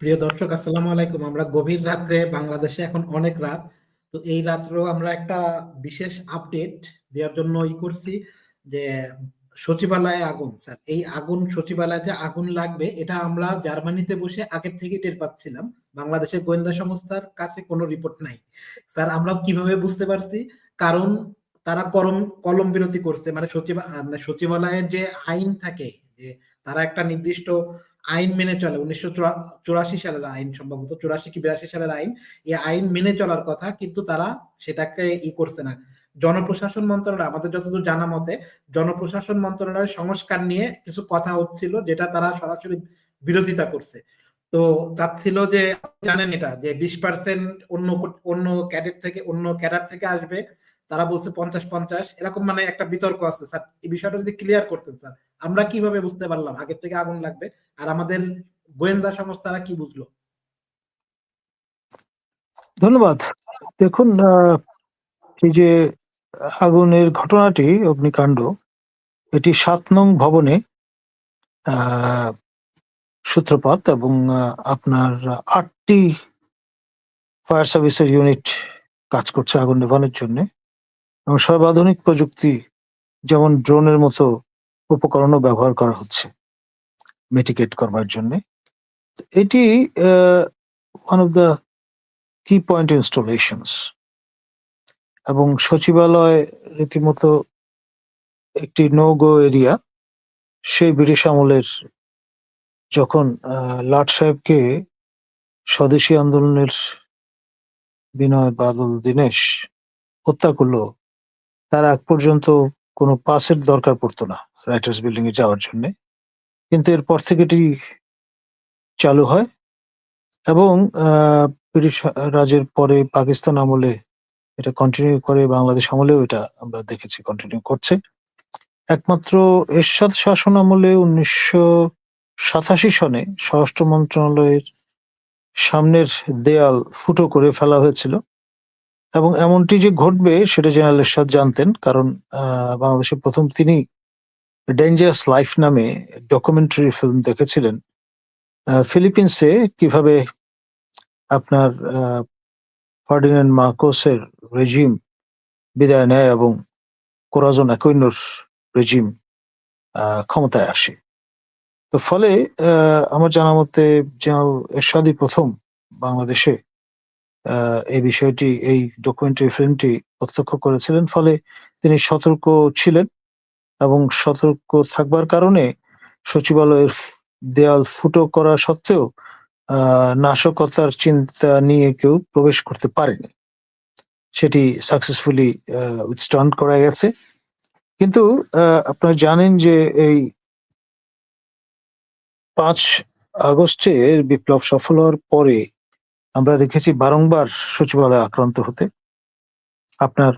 প্রিয় দর্শক, আসসালামু আলাইকুম। আমরা গভীর রাত্রে, বাংলাদেশে এখন অনেক রাত। তো এই রাত্রেও আমরা একটা বিশেষ আপডেট দেওয়ার জন্য ই করছি যে সচিবালয়ে আগুন, স্যার। এই আগুন, সচিবালয়ে যে আগুন লাগবে, এটা আমরা জার্মানিতে বসে আগের থেকে টের পাচ্ছিলাম। বাংলাদেশের গোয়েন্দা সংস্থার কাছে কোনো রিপোর্ট নাই। স্যার, আমরা কীভাবে বুঝতে পারছি? কারণ তারা করম কলম বিরতি করছে। মানে সচিব মানে সচিবালয়ের যে আইন থাকে, যে তারা একটা নির্দিষ্ট আইন মেনে চলে। উনিশশো চুরাশি সালের আইন সম্ভবত, চুরাশি কি বিরাশি সালের আইন, এই আইন মেনে চলার কথা কিন্তু তারা সেটাকে ই করছে না। জনপ্রশাসন মন্ত্রণালয়, আমাদের যতদূর জানা মতে, জনপ্রশাসন মন্ত্রণালয়ের সংস্কার নিয়ে কিছু কথা হচ্ছিল যেটা তারা সরাসরি বিরোধিতা করছে। তো তার ছিল যে, জানেন এটা, যে বিশ পার্সেন্ট অন্য অন্য ক্যাডেট থেকে, অন্য ক্যাডার থেকে আসবে তারা বলছে পঞ্চাশ পঞ্চাশ, এরকম মানে একটা বিতর্ক আছে। স্যার, এই বিষয়টা যদি ক্লিয়ার করতেন, স্যার, আমরা কীভাবে বুঝতে পারলাম? আগের থেকে আগুন লাগবে। আর আমাদের গোয়েন্দা সংস্থারা কি বুঝলো? ধন্যবাদ। দেখুন এই যে আগুনের ঘটনাটি, অগ্নিকাণ্ড, এটি সাত নং ভবনে সূত্রপাত এবং আপনার আটটি ফায়ার সার্ভিসের ইউনিট কাজ করছে আগুন নেভানোর জন্য। এবং সর্বাধুনিক প্রযুক্তি যেমন ড্রোনের মতো উপকরণও ব্যবহার করা হচ্ছে মেটিকেট করবার জন্য। এটি one of the key point installations এবং সচিবালয় রীতিমতো একটি নো গো এরিয়া সেই ব্রিটিশ আমলের যখন লাট সাহেবকে স্বদেশী আন্দোলনের বিনয় বাদল দীনেশ হত্যা করল তার আগ পর্যন্ত কোনো পাসের দরকার পড়তো না রাইটার্স বিল্ডিং এ যাওয়ার জন্য। কিন্তু এরপর থেকে এটি চালু হয় এবং ব্রিটিশ রাজের পরে পাকিস্তান আমলে এটা কন্টিনিউ করে, বাংলাদেশ আমলেও এটা আমরা দেখেছি কন্টিনিউ করছে। একমাত্র এরশাদ শাসন আমলে উনিশশো সাতাশি সনে স্বরাষ্ট্র মন্ত্রণালয়ের সামনের দেয়াল ফুটো করে ফেলা হয়েছিল। এবং এমনটি যে ঘটবে সেটা জেনারেল এরশাদ জানতেন, কারণ বাংলাদেশে প্রথম তিনি ডেঞ্জারাস লাইফ নামে ডকুমেন্টারি ফিল্ম দেখেছিলেন। ফিলিপিন্সে কীভাবে আপনার ফার্ডিনেন্ড মার্কোসের রেজিম বিদায় নেয় এবং কোরাজন একৈনর রেজিম ক্ষমতায় আসে। তো ফলে আমার জানা মতে জেনারেল এরশাদই প্রথম বাংলাদেশে এই বিষয়টি, এই ডকুমেন্টারি ফিল্মটি প্রত্যক্ষ করেছিলেন, ফলে তিনি সতর্ক ছিলেন এবং সতর্ক থাকবার কারণে সচিবালয়ের দেয়াল ফুটো করা সত্ত্বেও নাশকতার চিন্তা নিয়ে কেউ প্রবেশ করতে পারেনি। সেটি সাকসেসফুলি উইথস্ট্যান্ড করা গেছে। কিন্তু আপনারা জানেন যে এই পাঁচ আগস্টের বিপ্লব সফল হওয়ার পরে আমরা দেখেছি বারংবার সচিবালয় আক্রান্ত হতে। আপনার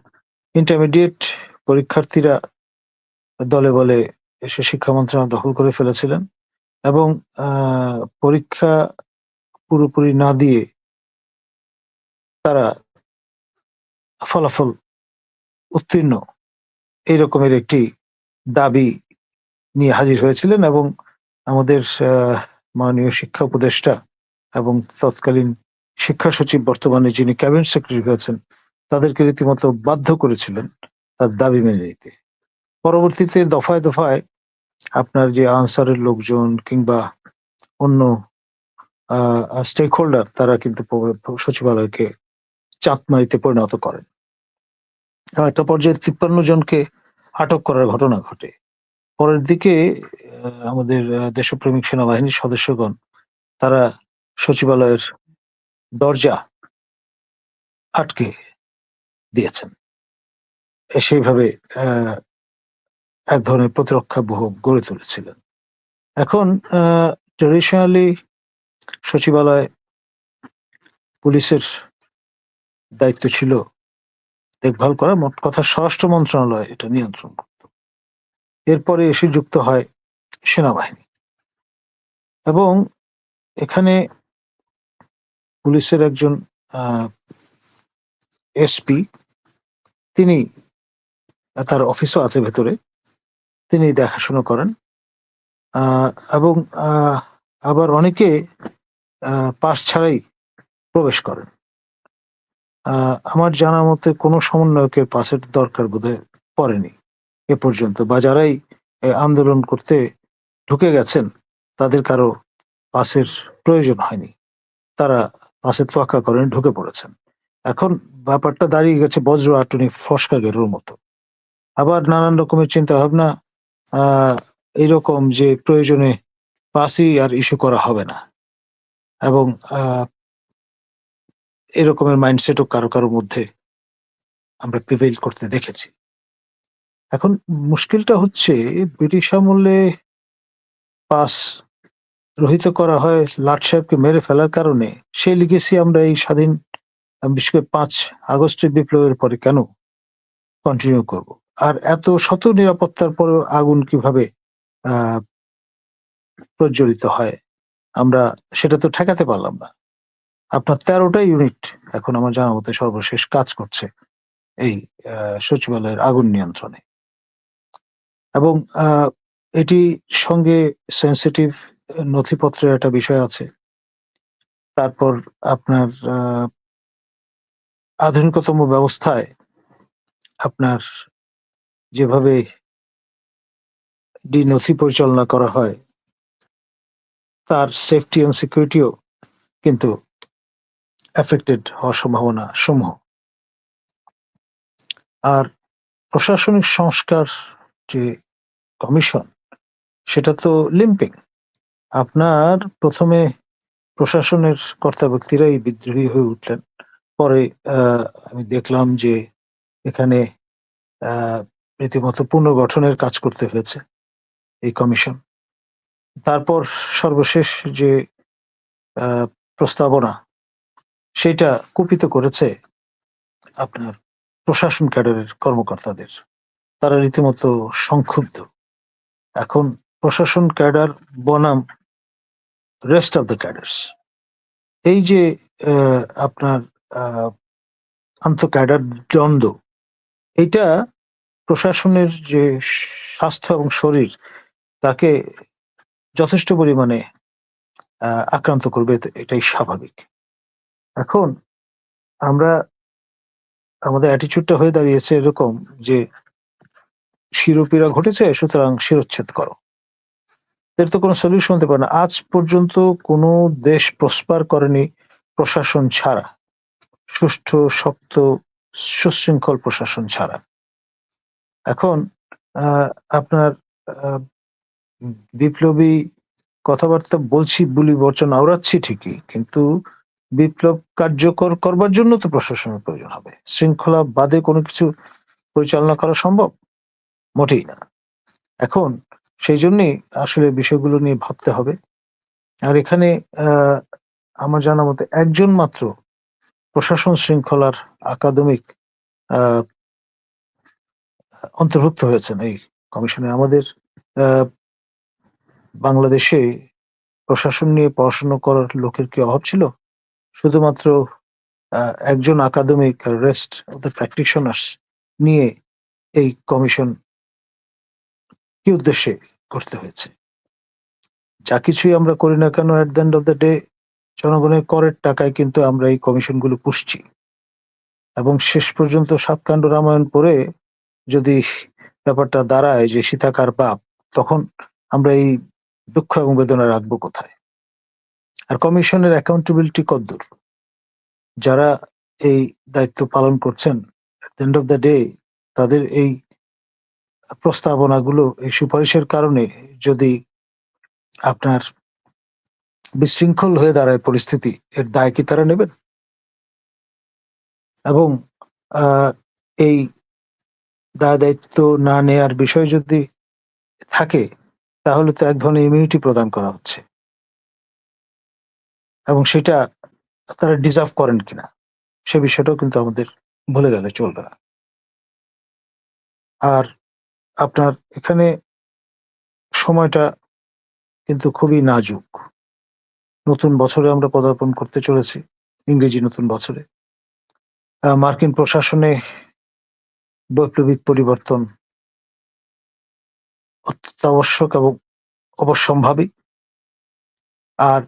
ইন্টারমিডিয়েট পরীক্ষার্থীরা দলে বলে এসে শিক্ষা মন্ত্রণালয় দখল করে ফেলেছিলেন এবং পরীক্ষা পুরোপুরি না দিয়ে তারা ফলাফল উত্তীর্ণ এই রকমের একটি দাবি নিয়ে হাজির হয়েছিলেন এবং আমাদের মাননীয় শিক্ষা উপদেষ্টা এবং তৎকালীন শিক্ষা সচিব বর্তমানে যিনি ক্যাবিনেট সেক্রেটারি হয়েছেন তাদেরকে রীতিমতো বাধ্য করেছিলেন তার দাবি মেনে নিতে। পরবর্তীতে দফায় দফায় আপনার যে আনসারের লোকজন কিংবা অন্য স্টেক হোল্ডার তারা কিন্তু সচিবালয়কে চাঁদমারিতে পরিণত করেন। একটা পর্যায়ে তিপ্পান্ন জনকে আটক করার ঘটনা ঘটে। পরের দিকে আমাদের দেশপ্রেমিক সেনাবাহিনীর সদস্যগণ তারা সচিবালয়ের দরজা আটকে দিয়েছেন। সেইভাবে এক ধরনের প্রতিরক্ষা বহু গড়ে তুলেছিলেন। এখন ট্রেডিশনালি সচিবালয় পুলিশের দায়িত্ব ছিল দেখভাল করা, মোট কথা স্বরাষ্ট্র মন্ত্রণালয় এটা নিয়ন্ত্রণ করত। এরপরে এসে যুক্ত হয় সেনাবাহিনী। এবং এখানে পুলিশের একজন এসপি তিনি তার অফিসও আছে ভেতরে। তিনি দেখাশোনা করেন। এবং আবার অনেকে পাস ছাড়াই প্রবেশ করেন। আমার জানা মতে কোনো সমন্বয়কের পাসের দরকার বোধহয় পড়েনি। এ পর্যন্ত বা যারাই আন্দোলন করতে ঢুকে গেছেন, তাদের কারও পাসের প্রয়োজন হয়নি। তারা পাসের তোয়াক্কা করেন, ঢুকে পড়েছেন। এখন ব্যাপারটা দাঁড়িয়ে গেছে বজ্র আটুনি ফসকা গেরুর মতো। আবার নানান রকমের চিন্তা ভাবনা এইরকম যে প্রয়োজনে পাসই আর ইস্যু করা হবে না। এবং এরকমের মাইন্ডসেটও কারও কারও মধ্যে আমরা প্রিভেইল করতে দেখেছি। এখন মুশকিলটা হচ্ছে, ব্রিটিশ আমলে পাস রহিত করা হয় লাট সাহেবকে মেরে ফেলার কারণে। সেই লিগেসি আমরা এই স্বাধীন বিশেষ করে পাঁচ আগস্টের বিপ্লবের পরে কেন কন্টিনিউ করব? আর এত শত নিরাপত্তার পরেও আগুন কীভাবে প্রজ্বলিত হয়, আমরা সেটা তো ঠেকাতে পারলাম না। আপনার তেরোটা ইউনিট এখন আমার জানা মতে সর্বশেষ কাজ করছে এই সচিবালয়ের আগুন নিয়ন্ত্রণে। এবং এটি সঙ্গে সেন্সিটিভ নথিপত্রের একটা বিষয় আছে। তারপর আপনার আধুনিকতম ব্যবস্থায় আপনার যেভাবে ডি নথি পরিচালনা করা হয়, তার সেফটি এবং সিকিউরিটিও কিন্তু এফেক্টেড হওয়ার সম্ভাবনা সমূহ। আর প্রশাসনিক সংস্কার যে কমিশন, সেটা তো লিম্পিং আপনার প্রথমে প্রশাসনের কর্তা ব্যক্তিরাই বিদ্রোহী হয়ে উঠলেন। পরে আমি দেখলাম যে এখানে রীতিমতো পুনর্গঠনের কাজ করতে হয়েছে এই কমিশন। তারপর সর্বশেষ যে প্রস্তাবনা, সেটা কুপিত করেছে আপনার প্রশাসন ক্যাডারের কর্মকর্তাদের। তারা রীতিমতো সংক্ষুব্ধ। এখন প্রশাসন ক্যাডার বনাম রেস্ট অফ দ্য ক্যাডার্স এই যে আপনার আন্ত ক্যাডার দ্বন্দ্ব, এটা প্রশাসনের যে স্বাস্থ্য এবং শরীর, তাকে যথেষ্ট পরিমাণে আক্রান্ত করবে এটাই স্বাভাবিক। এখন আমরা, আমাদের অ্যাটিচিউডটা হয়ে দাঁড়িয়েছে এরকম যে, শিরোপীড়া ঘটেছে, সুতরাং শিরোচ্ছেদ করো। এর তো কোনো সলিউশন হতে পারে না। আজ পর্যন্ত কোনো দেশ প্রসপার করেনি প্রশাসন ছাড়া। সুষ্ঠু, শক্ত, সুশৃঙ্খল প্রশাসন ছাড়া। এখন আপনার বিপ্লবী কথাবার্তা বলছি, বুলি বর্চন আওড়াচ্ছি ঠিকই, কিন্তু বিপ্লব কার্যকর করবার জন্য তো প্রশাসনের প্রয়োজন হবে। শৃঙ্খলা বাদে কোনো কিছু পরিচালনা করা সম্ভব? মোটেই না। এখন সেই জন্যই আসলে বিষয়গুলো নিয়ে ভাবতে হবে। আর এখানে আমার জানা মতে একজন মাত্র প্রশাসন শৃঙ্খলার আহ, অন্তর্ভুক্ত হয়েছেন এই কমিশনে। আমাদের বাংলাদেশে প্রশাসন নিয়ে পড়াশোনা করার লোকের কি অভাব ছিল? শুধুমাত্র একজন academic rest of the practitioners নিয়ে এই কমিশন কি উদ্দেশ্যে করতে হয়েছে। যা কিছুই আমরা করি না কেন at the end of the day জনগণের করের টাকায় কিন্তু আমরা এই কমিশনগুলো পুষছি। এবং শেষ পর্যন্ত সাতকাণ্ড রামায়ণ পড়ে যদি ব্যাপারটা দাঁড়ায় যে সীতাকার বাপ, তখন আমরা এই দুঃখ এবং বেদনা রাখব কোথায়? আর কমিশনের অ্যাকাউন্টেবিলিটি কদ্দূর? যারা এই দায়িত্ব পালন করছেন এন্ড অফ দ্য ডে তাদের এই প্রস্তাবনাগুলো এই সুপারিশের কারণে যদি আপনার বিশৃঙ্খল হয়ে দাঁড়ায় পরিস্থিতি, এর দায় কি তারা নেবেন? এবং এই দায় দায়িত্ব না নেয়ার বিষয় যদি থাকে, তাহলে তো এক ধরনের ইমিউনিটি প্রদান করা হচ্ছে। এবং সেটা তারা ডিজার্ভ করেন কিনা, সে বিষয়টাও কিন্তু আমাদের ভুলে গেলে চলবে না। আর আপনার এখানে সময়টা কিন্তু খুবই নাজুক। নতুন বছরে আমরা পদার্পণ করতে চলেছি, ইংরেজি নতুন বছরে। মার্কিন প্রশাসনে বৈপ্লবিক পরিবর্তন অত্যাবশ্যক এবং অবশ্যম্ভাবী। আর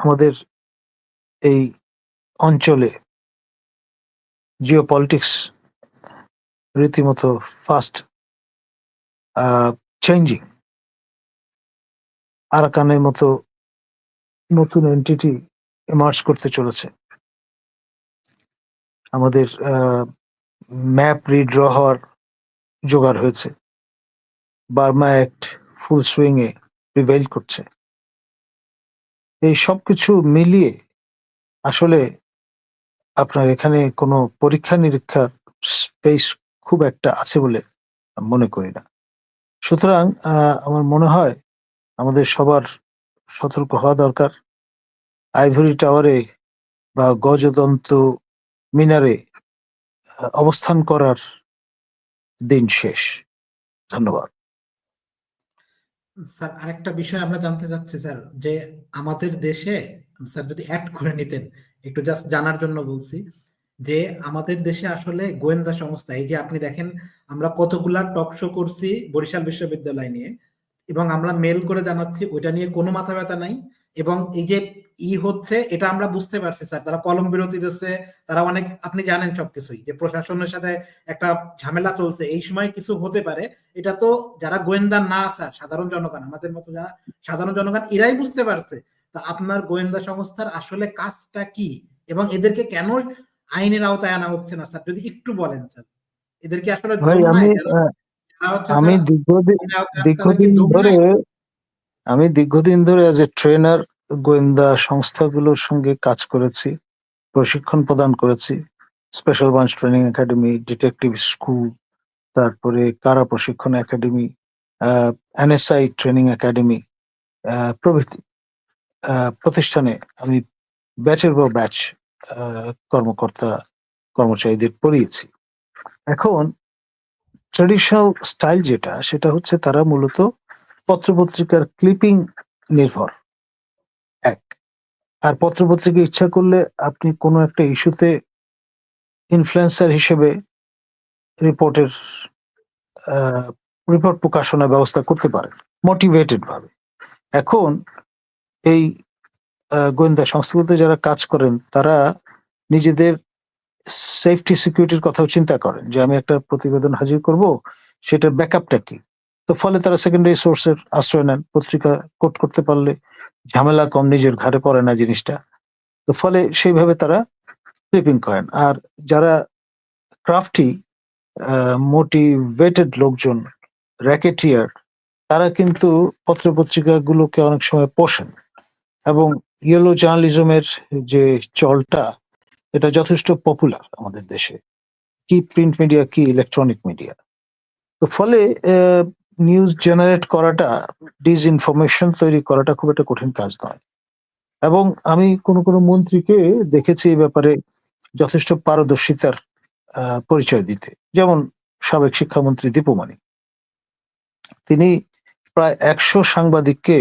আমাদের এই অঞ্চলে জিও পলিটিক্স রীতিমতো ফাস্ট চেঞ্জিং আরাকানের মতো নতুন এন্টিটি এমার্জ করতে চলেছে। আমাদের ম্যাপ রিড্র হওয়ার জোগাড় হয়েছে। বার্মা অ্যাক্ট ফুল সুইং এ প্রিভেল করছে। এই সব কিছু মিলিয়ে আসলে আপনার এখানে কোনো পরীক্ষা নিরীক্ষার স্পেস খুব একটা আছে বলে মনে করি না। সুতরাং আমার মনে হয় আমাদের সবার সতর্ক হওয়া দরকার। আইভরি টাওয়ারে বা গজদন্ত মিনারে অবস্থান করার দিন শেষ। ধন্যবাদ। স্যার, আরেকটা বিষয় আমরা জানতে চাচ্ছি, স্যার, যে আমাদের দেশে, স্যার যদি অ্যাড করে নিতেন, একটু জাস্ট জানার জন্য বলছি। যে আমাদের দেশে আসলে গোয়েন্দা সংস্থা, এই যে আপনি দেখেন, আমরা কতগুলা টক শো করছি বরিশাল বিশ্ববিদ্যালয় নিয়ে এবং আমরা মেল করে জানাচ্ছি, ওইটা নিয়ে কোনো মাথা ব্যথা নাই এবং এই যে ই হচ্ছে, এটা আমরা বুঝতে পারছি স্যার। তারা কলম বিরতি দিচ্ছে, তারা অনেক, আপনি জানেন সবকিছুই যে প্রশাসনের সাথে একটা ঝামেলা চলছে, এই সময় কিছু হতে পারে। এটা তো যারা গোয়েন্দা না স্যার, সাধারণ জনগণ, আমাদের মতো যারা সাধারণ জনগণ, এরাই বুঝতে পারছে। তা আপনার গোয়েন্দা সংস্থার আসলে কাজটা কি এবং এদেরকে কেন আইনের আওতায় আনা হচ্ছে না স্যার। যদি একটু বলেন স্যার। এদেরকে আসলে আমি দীর্ঘদিন ধরে আমি দীর্ঘদিন ধরে অ্যাজ এ ট্রেনার গোয়েন্দা সংস্থাগুলোর সঙ্গে কাজ করেছি প্রশিক্ষণ প্রদান করেছি special branch training academy detective school তারপরে কারা প্রশিক্ষণ একাডেমি এনএসআই ট্রেনিং একাডেমি প্রভৃতি প্রতিষ্ঠানে আমি ব্যাচের পর ব্যাচ কর্মকর্তা, কর্মচারীদের পড়িয়েছি। এখন ট্রেডিশনাল স্টাইল যেটা, সেটা হচ্ছে তারা মূলত পত্রপত্রিকার ক্লিপিং নির্ভর। এক, আর পত্রপত্রিকা ইচ্ছা করলে আপনি কোনো একটা ইস্যুতে ইনফ্লুয়েন্সার হিসেবে রিপোর্টের রিপোর্ট প্রকাশনা ব্যবস্থা করতে পারেন মোটিভেটেড ভাবে। এখন এই গোয়েন্দা সংস্থাগুলোতে যারা কাজ করেন, তারা নিজেদের সেফটি সিকিউরিটির কথাও চিন্তা করেন যে আমি একটা প্রতিবেদন হাজির করব, সেটার ব্যাকআপটা কি? তো ফলে তারা সেকেন্ডারি সোর্সের আশ্রয় নেন, পত্রিকা কোট করতে পারলে ঝামেলা কম, নিজের ঘাড়ে পড়ে না জিনিসটা। তো ফলে সেইভাবে তারা ক্লিপিং করেন। আর যারা ক্রাফটি মোটিভেটেড লোকজন র্যাকেটিয়ার তারা কিন্তু পত্রপত্রিকা গুলোকে অনেক সময় পোষেন এবং ইয়েলো জার্নালিজমের যে চলটা, এটা যথেষ্ট পপুলার আমাদের দেশে। কি প্রিন্ট মিডিয়া কি ইলেকট্রনিক মিডিয়া তো ফলে নিউজ জেনারেট করাটা ডিসইনফরমেশন তৈরি করাটা খুব একটা কঠিন কাজ নয়। এবং আমি কোনো কোনো মন্ত্রীকে দেখেছি এই ব্যাপারে যথেষ্ট পারদর্শিতার পরিচয় দিতে। যেমন সাবেক শিক্ষামন্ত্রী দীপুমণি তিনি প্রায় একশো সাংবাদিককে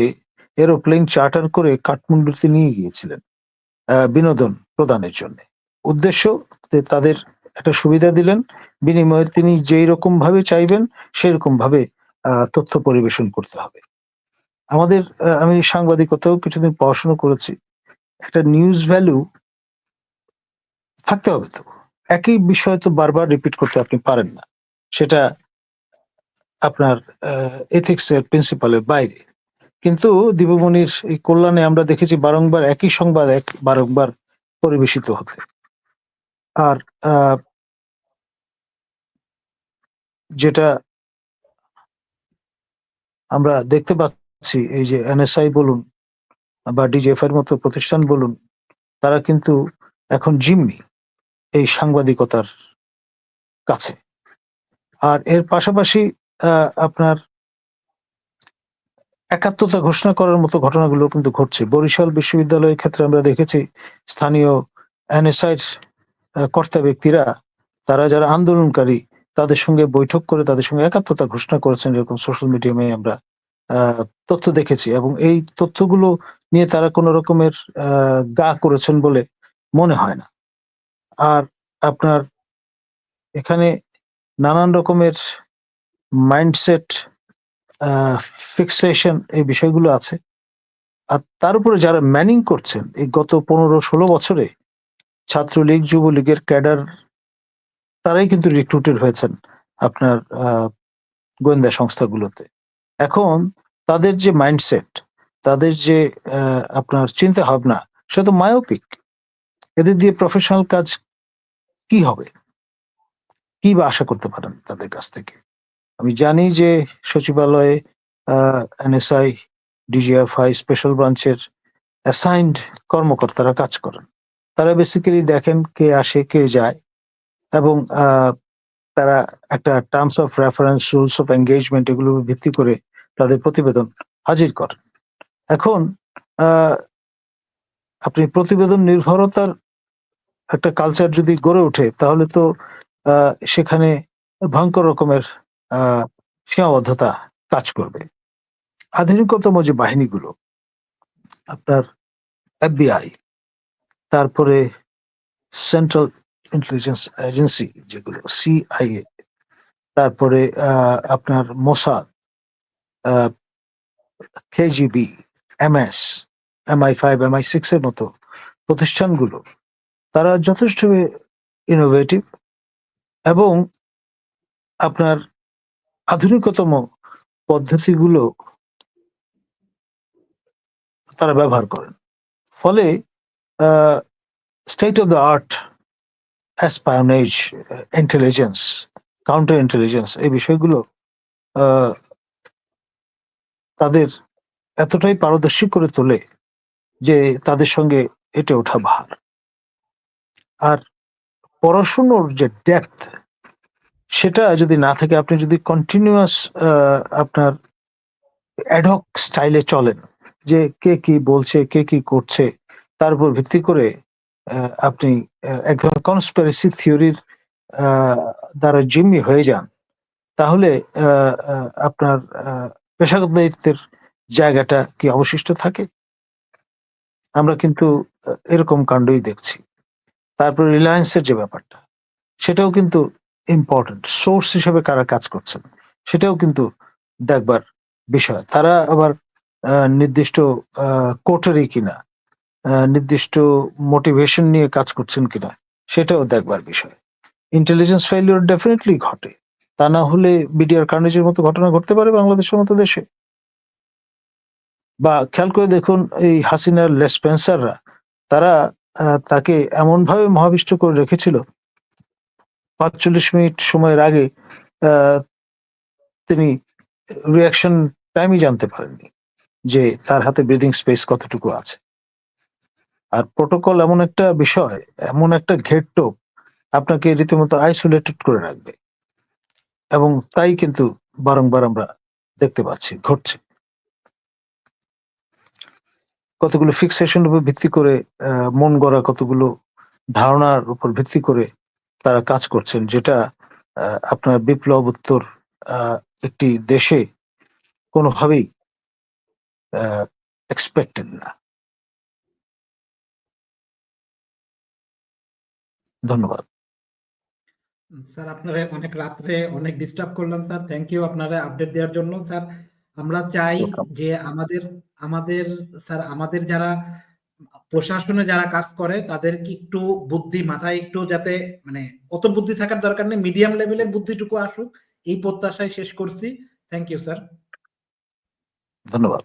এরোপ্লেন চার্টার করে কাঠমান্ডুতে নিয়ে গিয়েছিলেন বিনোদন প্রদানের জন্য। উদ্দেশ্য তাদের একটা সুবিধা দিলেন, বিনিময়ে তিনি যেই রকম ভাবে চাইবেন, সেই রকম ভাবে তথ্য পরিবেশন করতে হবে। আমাদের আমি সাংবাদিকতাও কিছুদিন পড়াশোনা করেছি, একটা নিউজ ভ্যালু থাকতে হবে তো। একই বিষয় তো বারবার রিপিট করতে আপনি পারেন না। সেটা আপনার এথিক্স এর প্রিন্সিপালের বাইরে। কিন্তু দীপমণির এই কল্যাণে আমরা দেখেছি বারংবার একই সংবাদ এক বারংবার পরিবেশিত হতে। আর যেটা আমরা দেখতে পাচ্ছি এই যে এনএসআই বলুন বা ডিজিএফ এর মতো প্রতিষ্ঠান বলুন তারা কিন্তু এখন জিম্মি এই সাংবাদিকতার কাছে। আর এর পাশাপাশি আহ, আপনার একাত্মতা ঘোষণা করার মতো ঘটনাগুলো কিন্তু ঘটছে। বরিশাল বিশ্ববিদ্যালয়ের ক্ষেত্রে আমরা দেখেছি স্থানীয় কর্তা ব্যক্তিরা, তারা যারা আন্দোলনকারী, তাদের সঙ্গে বৈঠক করে তাদের সঙ্গে একাত্মতা ঘোষণা করেছেন এরকম সোশ্যাল মিডিয়ামে আমরা তথ্য দেখেছি। এবং এই তথ্যগুলো নিয়ে তারা কোনো রকমের গা করেছেন বলে মনে হয় না। আর আপনার এখানে নানান রকমের মাইন্ডসেট ফিক্সেশন এই বিষয়গুলো আছে। আর তার উপরে যারা ম্যানিং করছেন, এই গত পনেরো ষোলো বছরে ছাত্রলীগ, যুবলীগের ক্যাডার, তারাই কিন্তু রিক্রুটেড হয়েছেন আপনার গোয়েন্দা সংস্থাগুলোতে। এখন তাদের যে মাইন্ডসেট তাদের যে আপনার চিন্তা ভাবনা সেটা তো মায়োপিক এদের দিয়ে প্রফেশনাল কাজ কি হবে? কি বা আশা করতে পারেন তাদের কাছ থেকে? আমি জানি যে সচিবালয়ে এনএসআই, ডিজিএফআই স্পেশাল ব্রাঞ্চের অ্যাসাইন্ড কর্মকর্তারা কাজ করেন। তারা বেসিক্যালি দেখেন কে আসে, কে যায় এবং তারা একটা terms of reference rules of engagement এগুলোর ভিত্তি করে তাদের প্রতিবেদন হাজির করেন। এখন আপনি প্রতিবেদন নির্ভরতার একটা কালচার যদি গড়ে ওঠে, তাহলে তো সেখানে ভয়ঙ্কর রকমের সীমাবদ্ধতা কাজ করবে। আধুনিকতম যে বাহিনীগুলো, আপনার এফবিআই, তারপরে সেন্ট্রাল ইন্টেলিজেন্স এজেন্সি যেগুলো সিআইএ তারপরে আপনার Mossad KGB MS MI five MI six এর মতো প্রতিষ্ঠানগুলো, তারা যথেষ্ট ইনোভেটিভ এবং আপনার আধুনিকতম পদ্ধতিগুলো তারা ব্যবহার করেন। ফলে state of the art espionage intelligence counter intelligence এই বিষয়গুলো তাদের এতটাই পারদর্শী করে তোলে যে তাদের সঙ্গে এটা ওঠা ভার আর পড়াশুনোর যে ডেপথ সেটা যদি না থাকে, আপনি যদি কন্টিনিউয়াস আপনার অ্যাডহক স্টাইলে চলেন, যে কে কি বলছে, কে কি করছে, তার উপর ভিত্তি করে আপনি এক ধরনের কনস্পিরেসি থিওরির দ্বারা জিম্মি হয়ে যান, তাহলে আপনার পেশাগত দায়িত্বের জায়গাটা কি অবশিষ্ট থাকে? আমরা কিন্তু এরকম কাণ্ডই দেখছি। তারপর রিলায়েন্সের যে ব্যাপারটা, সেটাও কিন্তু ইম্পর্টেন্ট সোর্স হিসেবে কারা কাজ করছেন, সেটাও কিন্তু দেখবার বিষয়। তারা আবার নির্দিষ্ট কোটারি কিনা নির্দিষ্ট মোটিভেশন নিয়ে কাজ করছেন কিনা, সেটাও দেখবার বিষয়। ইন্টেলিজেন্স ফেলিওর ডেফিনেটলি ঘটে। তা না হলে বিডিআর কার্নেজের মতো ঘটনা ঘটতে পারে বাংলাদেশের মতো দেশে। বা খেয়াল করে দেখুন, এই হাসিনার লেসপেন্সাররা তারা তাকে এমন ভাবে মহাবিষ্ট করে রেখেছিল পাঁচচল্লিশ মিনিট সময়ের আগে তিনি রিয়াকশন টাইমই জানতে পারেননি যে তার হাতে ব্রিদিং স্পেস কতটুকু আছে। আর প্রোটোকল এমন একটা বিষয়, এমন একটা ঘেরটোপ আপনাকে রীতিমতো আইসোলেটেড করে রাখবে। এবং তাই কিন্তু বারংবার আমরা দেখতে পাচ্ছি, ঘটছে। কতগুলো ফিক্সেশনের উপর ভিত্তি করে মন গড়া কতগুলো ধারণার উপর ভিত্তি করে তারা কাজ করছেন যেটা আপনার বিপ্লব উত্তর একটি দেশে কোনোভাবেই এক্সপেক্টেড না। ধন্যবাদ। স্যার আপনারা অনেক রাত্রে অনেক ডিস্টার্ব করলাম স্যার। থ্যাংক ইউ আপনারা আপডেট দেওয়ার জন্য স্যার। আমরা চাই যে আমাদের আমাদের স্যার আমাদের যারা প্রশাসনে যারা কাজ করে তাদের কি একটু বুদ্ধি, মাথায় একটু যাতে মানে অত বুদ্ধি থাকার দরকার নেই, মিডিয়াম লেভেলের বুদ্ধিটুকু আসুক, এই প্রত্যাশায় শেষ করছি। থ্যাংক ইউ স্যার ধন্যবাদ।